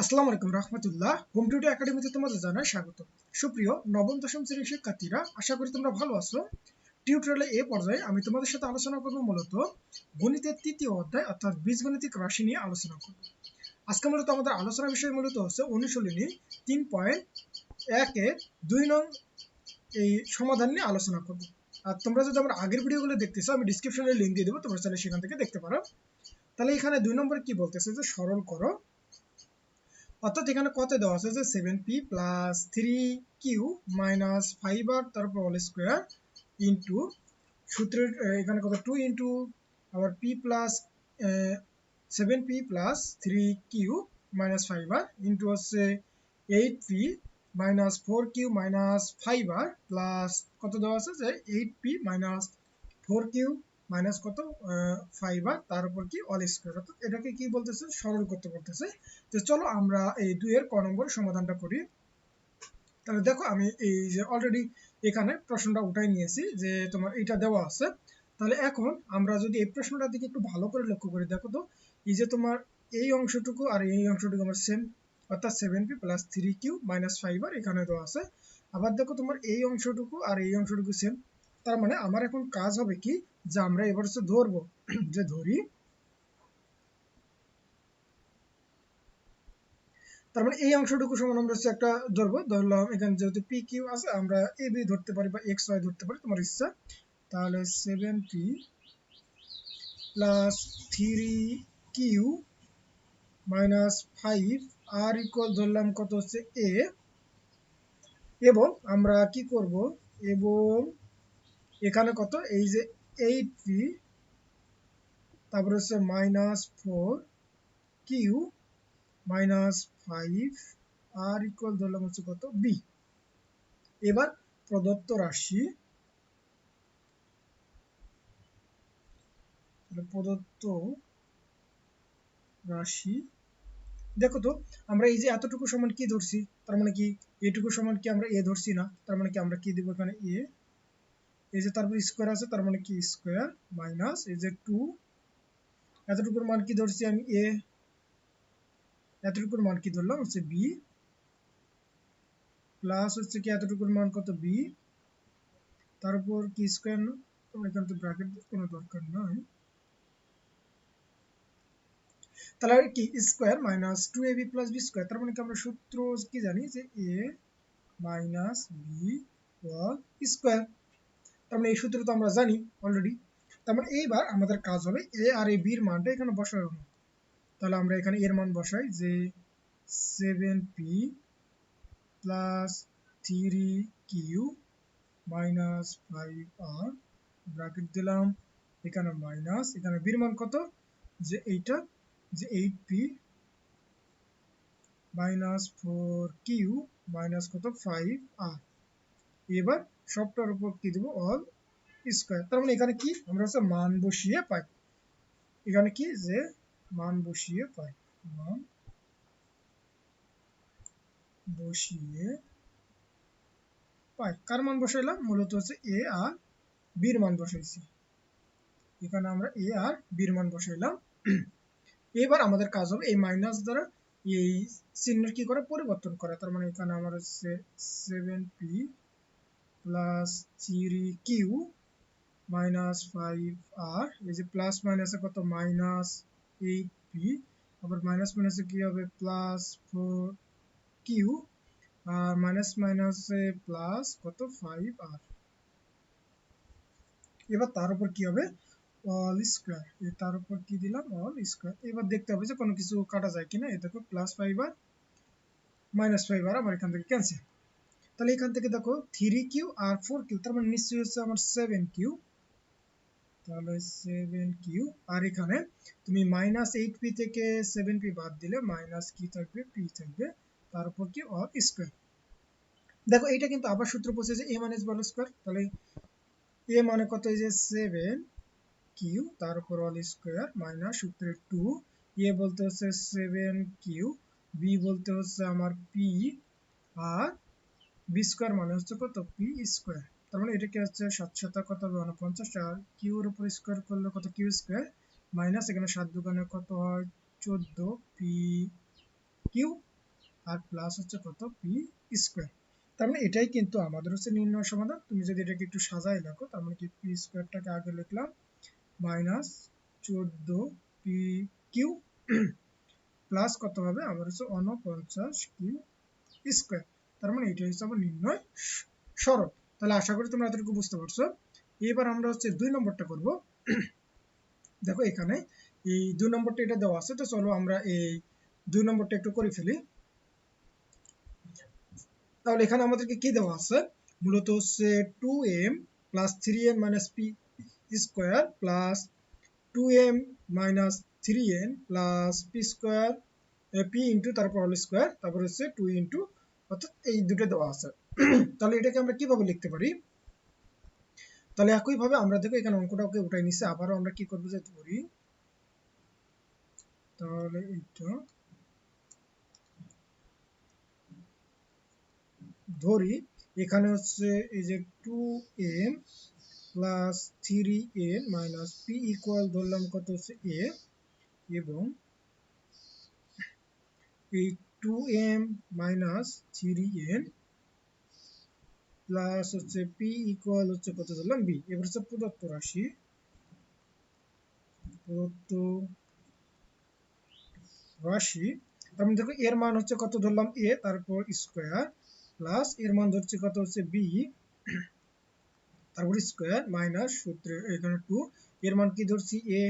আসসালামু আলাইকুম রহমতুল্লাহ। Home today একাডেমিতে তোমাদের জানাই স্বাগত। সুপ্রিয়, নবম, দশম শ্রেণির শিক্ষার্থীরা, আশা করি তোমরা ভালো আছো। টিউটোরিয়ালে এ পর্যায়ে আমি তোমাদের সাথে আলোচনা করব মূলত গণিতের তৃতীয় অধ্যায়, অর্থাৎ বীজগণিতিক রাশি নিয়ে আলোচনা করব। আজকে মূলত আমাদের আলোচনা বিষয় মূলত হচ্ছে অনুশীলনী তিন পয়েন্ট একে দুই নং এই সমাধান নিয়ে আলোচনা করব। আর তোমরা যদি আমার আগের ভিডিওগুলো দেখতেছো আমি ডিসক্রিপশনে লিঙ্ক দিয়ে দেবো, তোমরা চাইলে সেখান থেকে দেখতে পারো। তাহলে এখানে দুই নম্বরে কি বলতেছে? যে সরল করো। অর্থাৎ এখানে কত দেওয়া আছে? যে seven P plus three Q minus five R তারপর অল স্কোয়ার ইন্টু সূত্রের এখানে কত? টু ইন্টু আবার P plus seven P plus three Q minus five R into হচ্ছে eight P minus four Q minus five R plus কত দেওয়া আছে? যে eight P minus four Q minus কত? ফাইভ আর তার উপর কি? অল স্কোয়ার অর্থাৎ এটাকে কি বলতেছে? সরল করতে বলতেছে। তো চলো আমরা এই দুইয়ের ক নম্বর সমাধানটা করি। তাহলে দেখো আমি এই যে অলরেডি এখানে প্রশ্নটা উঠাই নিয়েছি যে তোমার এটা দেওয়া আছে। তাহলে এখন আমরা যদি এই প্রশ্নটার দিকে একটু ভালো করে লক্ষ্য করি, দেখো তো, এই যে তোমার এই অংশটুকু আর এই অংশটুকু আমার সেম অর্থাৎ seven P plus three Q minus five R এখানে দেওয়া আছে। আবার দেখো তোমার এই অংশটুকু আর এই অংশটুকু সেম তার মানে আমার এখন কাজ হবে কি? যে আমরা এবার হচ্ছে ধরবো, যে ধরি, তার মানে এই অংশটুকু সমান আমরা হচ্ছে একটা ধরবো। ধরলাম এখানে যেহেতু পি কিউ আছে, আমরা এ বি ধরতে পারি বা এক্স ওয়াই ধরতে পারি, তোমার ইচ্ছা। তাহলে seven P plus three Q minus five R equal ধরলাম কত হচ্ছে এ এবং আমরা কি করব? এবং এখানে কত? এই যে এইট পি হচ্ছে minus four Q minus five R equal ধরলাম হচ্ছে কত? বি এবার প্রদত্ত রাশি প্রদত্ত রাশি, দেখো তো, আমরা এই যে এতটুকু সমান কি ধরছি? তার মানে কি, এটুকু সমান কি আমরা এ ধরছি না? তার মানে কি আমরা কি দিব এখানে এ এই যে তারপর স্কোয়ার আছে, তার মানে কি স্কোয়ার মাইনাস এই যে টু এতটুকুর মান কি ধরছি আমি এ এতটুকুর মান কি ধরলাম? হচ্ছে বি প্লাস হচ্ছে কি এতটুকুর মান কত বি তারপর কি স্কোয়ার না? এখানে তো ব্র্যাকেট কোনো দরকার নয় তাহলে কি square minus two A B plus B square তার মানে কি আমরা সূত্র কি জানি যে A minus B whole square তার মানে এই সূত্র তো আমরা জানি অলরেডি তার মানে এইবার আমাদের কাজ হবে এ আর এ বির মানটা এখানে বসানো তাহলে আমরা এখানে এর মান বসাই যে seven P plus three Q minus five R bracket দিলাম। এখানে মাইনাস এখানে বির মান কত? যে এইটা, যে eight P minus four Q minus কত? ফাইভ আর এবার সবটার উপর কি দেবো? অল স্কোয়ার তার মানে এখানে কি? আমরা হচ্ছে মান বসিয়ে পাই। এখানে কি? যে মান বসিয়ে পাই। মান বসিয়ে পাই। কার মান বসাইলাম? মূলত হচ্ছে এ আর বির মান বসাইছি। এখানে আমরা এ আর বির মান বসাইলাম। এবার আমাদের কাজ হবে এই মাইনাস দ্বারা এই চিহ্নের কি করে? পরিবর্তন করা। তার মানে এখানে আমার হচ্ছে seven P plus three Q minus five R এই যে প্লাস মাইনাসে কত? মাইনাস এইট পি আবার মাইনাস মাইনাসে কি হবে? প্লাস ফোর কিউ আর মাইনাস মাইনাসে প্লাস কত? ফাইভ আর এবার তার উপর কি হবে? অল স্কোয়ার তার উপর কি দিলাম? অল স্কোয়ার এবার দেখতে হবে যে কোনো কিছু কাটা যায় কিনা। এ দেখো plus five R minus five R আমার এখান থেকে ক্যান্সেল তাহলে এখান থেকে দেখো থ্রি কিউ আর ফোর কিউ তার মানে নিশ্চয়ই হচ্ছে আমার সেভেন কিউ তাহলে সেভেন কিউ আর এখানে তুমি মাইনাস এইট পি থেকে সেভেন পি বাদ দিলে মাইনাস কি থাকবে পি থাকবে, তার উপর কি অল স্কোয়ার দেখো এইটা কিন্তু আবার সূত্র পড়ছে যে এ মাইনাস বল স্কোয়ার তাহলে এ মানে কত এই যে সেভেন কিউ তার উপর অল স্কোয়ার মাইনাস সূত্রে টু এ বলতে হচ্ছে সেভেন কিউ বি বলতে হচ্ছে আমার পি আর বি স্কোয়ার মানে হচ্ছে কত? পি স্কোয়ার তার মানে এটা কি হচ্ছে সাত সাত কত হবে? উনপঞ্চাশ। আর কিউর উপর স্কোয়ার করলে কত? কিউ স্কোয়ার মাইনাস এখানে সাত দোকানে কত হয়? চোদ্দ পি কিউ আর প্লাস হচ্ছে কত? পি স্কোয়ার তার মানে এটাই কিন্তু আমাদের হচ্ছে নির্ণয় সমাধান। তুমি যদি এটাকে একটু সাজাই লেখো তার মানে কি? পি স্কোয়ারটাকে আগে লিখলাম। মাইনাস চোদ্দ পি কিউ প্লাস কত হবে? আমার হচ্ছে অনপঞ্চাশ কিউ স্কোয়ার তার মানে এটা হচ্ছে আমার নির্ণয় সরল তাহলে আশা করি তোমরা এতটুকু বুঝতে পারছ। এবার আমরা হচ্ছে দুই নম্বরটা করব। দেখো এখানে এই দুই নম্বরটা এটা দেওয়া আছে, তো চলো আমরা এই দুই নম্বরটা একটু করে ফেলি। তাহলে এখানে আমাদেরকে কি দেওয়া আছে? মূলত হচ্ছে two M plus three M minus P square plus two M minus three N plus P square P into তারপর অল স্কোয়ার তারপর হচ্ছে টু ইন্টু অর্থাৎ এই দুটো দেওয়া আছে। তাহলে এটাকে আমরা কীভাবে লিখতে পারি? তাহলে একইভাবে আমরা দেখো এখানে অঙ্কটাকে উঠাই নিচ্ছে আবারও আমরা কি করব যেতে পারি? তাহলে এটা ধরি, এখানে হচ্ছে এই যে two M plus three A minus P equal ধরলাম কত হচ্ছে এ এবং এই two M minus three N plus হচ্ছে পি ইকুয়াল হচ্ছে কত ধরলাম বি রাশি। প্রদত্ত রাশি। মানে দেখো এর মান হচ্ছে কত ধরলাম এ তারপর স্কোয়ার প্লাস এর মান ধরছে কত হচ্ছে বি তারপর স্কোয়ার মাইনাস সূত্রে, এখানে টু এর মান কি ধরছি এ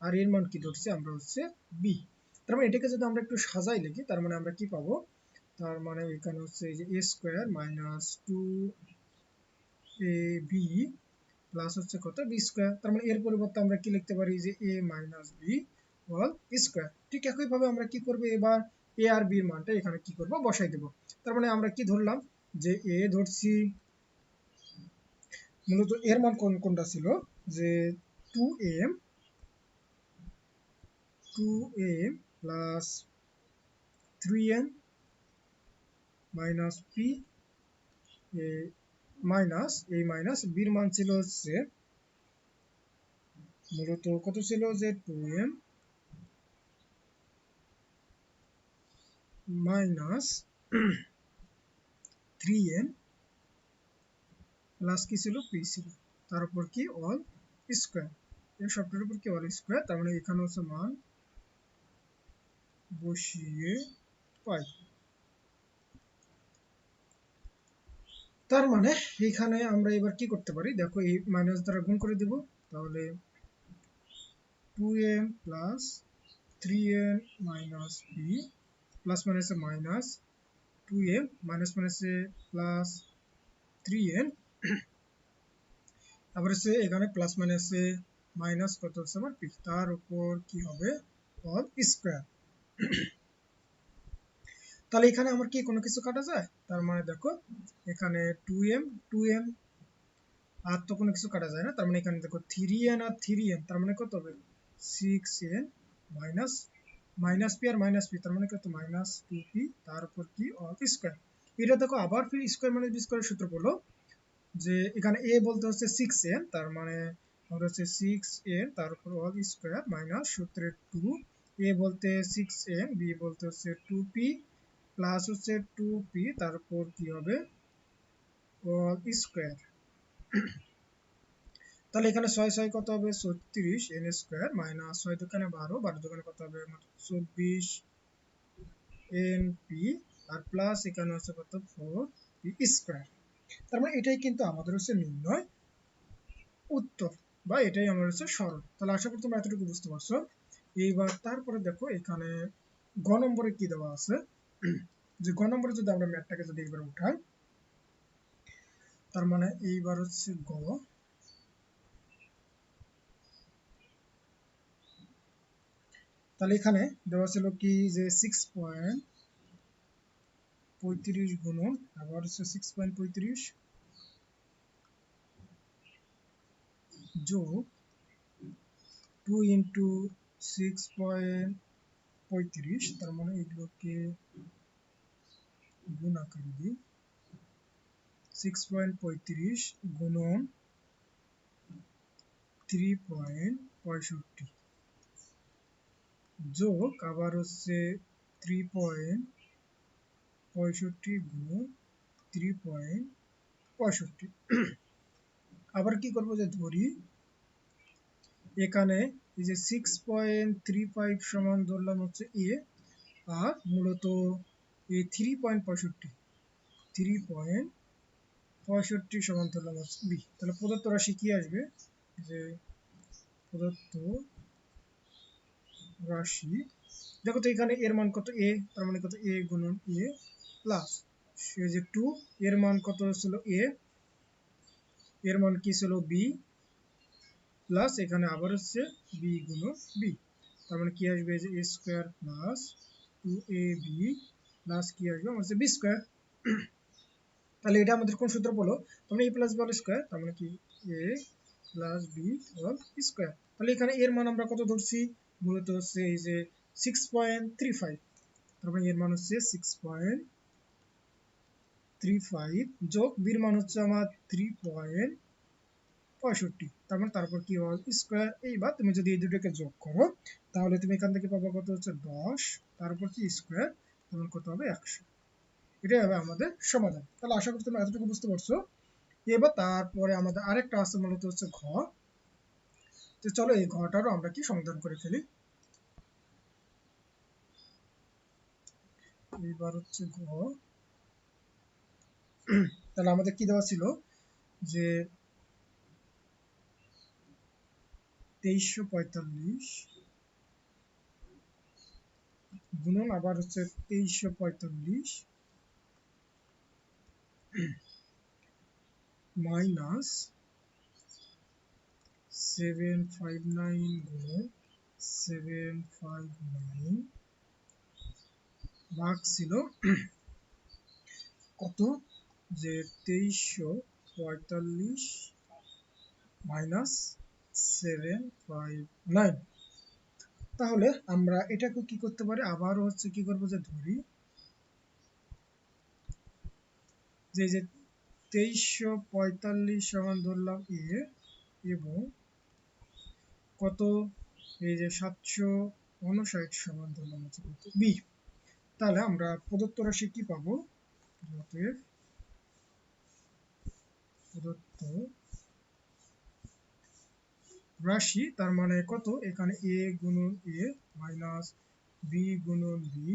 আর এর মান কি ধরছি আমরা হচ্ছে বি তার মানে এটাকে যদি আমরা একটু সাজাই লিখি, তার মানে আমরা কি পাবো? তার মানে এখানে হচ্ছে এই যে A square minus two A B plus হচ্ছে কত? বি স্কোয়ার তার মানে এর পরিবর্তে আমরা কি লিখতে পারি? যে A minus B all square ঠিক একইভাবে আমরা কি করব? এবার এ আর বির মানটা এখানে কি করব? বসাই দেব। তার মানে আমরা কি ধরলাম? যে এ ধরছি, মূলত এর মান কোন, কোনটা ছিল? যে two M two M plus three M minus P minus এই মাইনাস বির মান ছিল হচ্ছে মূলত কত ছিল? যে two M minus three N plus কি ছিল? পি ছিল। তার উপর কি? অল স্কোয়ার এই সবটার উপর কি? অল স্কোয়ার তার মানে এখানে হচ্ছে মান বসিয়ে পাই তার মানে এখানে আমরা এবার কি করতে পারি? দেখো এই মাইনাস দ্বারা গুণ করে দেব, তাহলে two M plus three N minus B plus মাইনাসে মাইনাস টু এম মাইনাস মাইনাসে প্লাস থ্রি এন তারপরে সে এখানে প্লাস মাইনাসে মাইনাস কত হচ্ছে? আমার পি তার উপর কি হবে? অল স্কোয়ার তাহলে এখানে আমার কি কোনো কিছু কাটা যায়? তার মানে দেখো, এখানে টু এম টু এম আর তো কোনো কিছু কাটা যায় না। তার মানে এখানে দেখো থ্রি এন আর থ্রি এন তার মানে কত হবে? Six N minus minus P আর মাইনাস পি তার মানে কত? মাইনাস টু পি তার উপর কি? অল স্কোয়ার এটা দেখো আবার ফির স্কোয়ার মাইনাস বি স্কোয়ারের সূত্র বলো যে এখানে এ বলতে হচ্ছে সিক্স এন তার মানে আমাদের হচ্ছে সিক্স এন তার উপর অল স্কোয়ার মাইনাস সূত্রের টু এ বলতে সিক্স এন বি বলতে হচ্ছে টু পি প্লাস হচ্ছে টু পি তারপর কি হবে? অল স্কোয়ার তাহলে এখানে ছয় ছয় কত হবে? ছত্রিশ এন স্কোয়ার মাইনাস ছয় দোকানে বারো বারো দোকানে কত হবে? চব্বিশ এন পি আর প্লাস এখানে হচ্ছে কত? ফোর পি স্কোয়ার তার মানে এটাই কিন্তু আমাদের হচ্ছে নির্ণয় উত্তর, বা এটাই আমার হচ্ছে সরল। তাহলে আশা করি তোমরা এতটুকু বুঝতে পারছ। এইবার তারপরে দেখো এখানে গ নম্বরে কি দেওয়া আছে? যে গ নম্বরে যদি আমরা ম্যাটটাকে যদি এইবার উঠাই, তার মানে এইবার হচ্ছে গ। তাহলে এখানে দেওয়া ছিল কি? যে সিক্স পয়েন্ট পঁয়ত্রিশ গুণন, আবার হচ্ছে সিক্স পয়েন্ট পঁয়ত্রিশ যোগ টু ইন্টু সিক্স পয়েন্ট পঁয়ত্রিশ তার মানে এগুলোকে গুণ আকারে দিই। সিক্স পয়েন্ট পঁয়ত্রিশ গুণন থ্রি পয়েন্ট পঁয়ষট্টি যোগ আবার হচ্ছে থ্রি পয়েন্ট পঁয়ষট্টি গুণ থ্রি পয়েন্ট পঁয়ষট্টি আবার কি করব যে ধরি, এখানে এই যে সিক্স পয়েন্ট থ্রি ফাইভ সমান ধরলাম হচ্ছে এ আর মূলত এই থ্রি পয়েন্ট পঁয়ষট্টি থ্রি পয়েন্ট পঁয়ষট্টি সমান ধরলাম হচ্ছে বি তাহলে প্রদত্ত রাশি কি আসবে? যে প্রদত্ত রাশি, দেখো তো এখানে এর মান কত এ তার মানে কত এ গুণন এ প্লাস সে যে টু এর মান কত ছিল এ এর মান কি ছিল বি প্লাস এখানে আবার হচ্ছে বি গুণন বি তার মানে কি আসবে? যে A square plus two A B plus কি আসবে? আমার হচ্ছে বি স্কোয়ার তাহলে এটা আমাদের কোন সূত্র বলো? তোমরা A plus B whole square তার মানে কি? A plus B whole square তাহলে এখানে এর মান আমরা কত ধরছি? মূলত হচ্ছে এই যে সিক্স পয়েন্ট থ্রি ফাইভ তার মানে এর মান হচ্ছে সিক্স পয়েন্ট থ্রি ফাইভ যোগ বির মান হচ্ছে আমার থ্রি পয়েন্ট পঁয়ষট্টি। তারপর তারপর কি হল স্কোয়ার এইবার তুমি যদি এই দুটোকে যোগ করো, তাহলে তুমি এখান থেকে পাবো কত হচ্ছে? দশ। তারপর কি? স্কোয়ার তখন কত হবে? একশো। এটাই হবে আমাদের সমাধান। তাহলে আশা করি তুমি এতটুকু বুঝতে পারছ। এবার তারপরে আমাদের আরেকটা আছে মূলত হচ্ছে ঘ। তো চলো এই ঘটারও আমরা কি সমাধান করে ফেলি? এবার হচ্ছে ঘ। তাহলে আমাদের কি দেওয়া ছিল? যে তেইশশো পঁয়তাল্লিশ। গুণন আবার হচ্ছে তেইশশো পঁয়তাল্লিশ। মাইনাস সেভেন ফাইভ নাইন গুণন সেভেন ফাইভ নাইন। ভাগ ছিল কত? যে তেইশশো পঁয়তাল্লিশ মাইনাস সেভেন ফাইভ নাইন তাহলে আমরা এটাকে কি করতে পারি? আবারও হচ্ছে কি করব যে ধরি, যে যে তেইশশো পঁয়তাল্লিশ সমান ধরলাম এ, এবং কত? এই যে সাতশো উনষাট সমান ধরলাম হচ্ছে কত? বি। তাহলে আমরা প্রদত্ত রাশি কি পাবো? প্রদত্ত রাশি, তার মানে কত? এখানে এ গুণন এ মাইনাস বি গুণন বি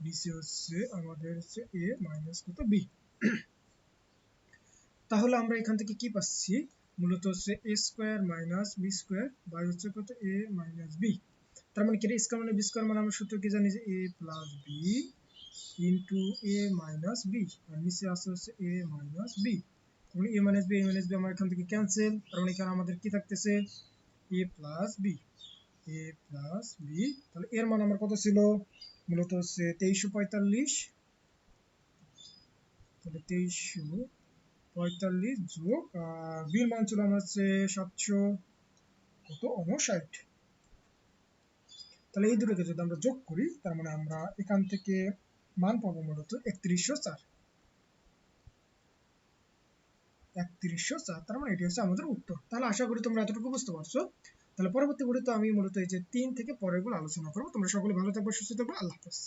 নিচে হচ্ছে আমাদের হচ্ছে এ মাইনাস কত? বি তাহলে আমরা এখান থেকে কি পাচ্ছি? মূলত হচ্ছে A square minus B square by হচ্ছে কত? এ মাইনাস বি তার মানে কি স্কোয়ার মানে বি স্কোয়ার মানে আমরা সূত্র কি জানি যে A plus B into A minus B আর নিচে আছে হচ্ছে এ মাইনাস বি তার মানে A minus B A minus B আমার এখান থেকে ক্যান্সেল তার মানে এখানে আমাদের কি থাকতেছে? A plus B A plus B তাহলে এর মান আমার কত ছিল? মূলত হচ্ছে তেইশশো পঁয়তাল্লিশ। তাহলে তেইশশো বির মান ছিল আমার হচ্ছে সাতশো কত? উনষাট। তাহলে এই দুটোকে যদি আমরা যোগ করি, তার মানে আমরা এখান থেকে মান পাবো মূলত একত্রিশশো চার। একত্রিশশো চার তার মানে এটি হচ্ছে আমাদের উত্তর। তাহলে আশা করি তোমরা এতটুকু বুঝতে পারছ। তাহলে পরবর্তী ভিডিওতে আমি মূলত এই যে তিন থেকে পরেরগুলো আলোচনা করব। তোমরা সকলে ভালো থাকবে, সুস্থ থাকবে। আল্লাহ হাফেজ।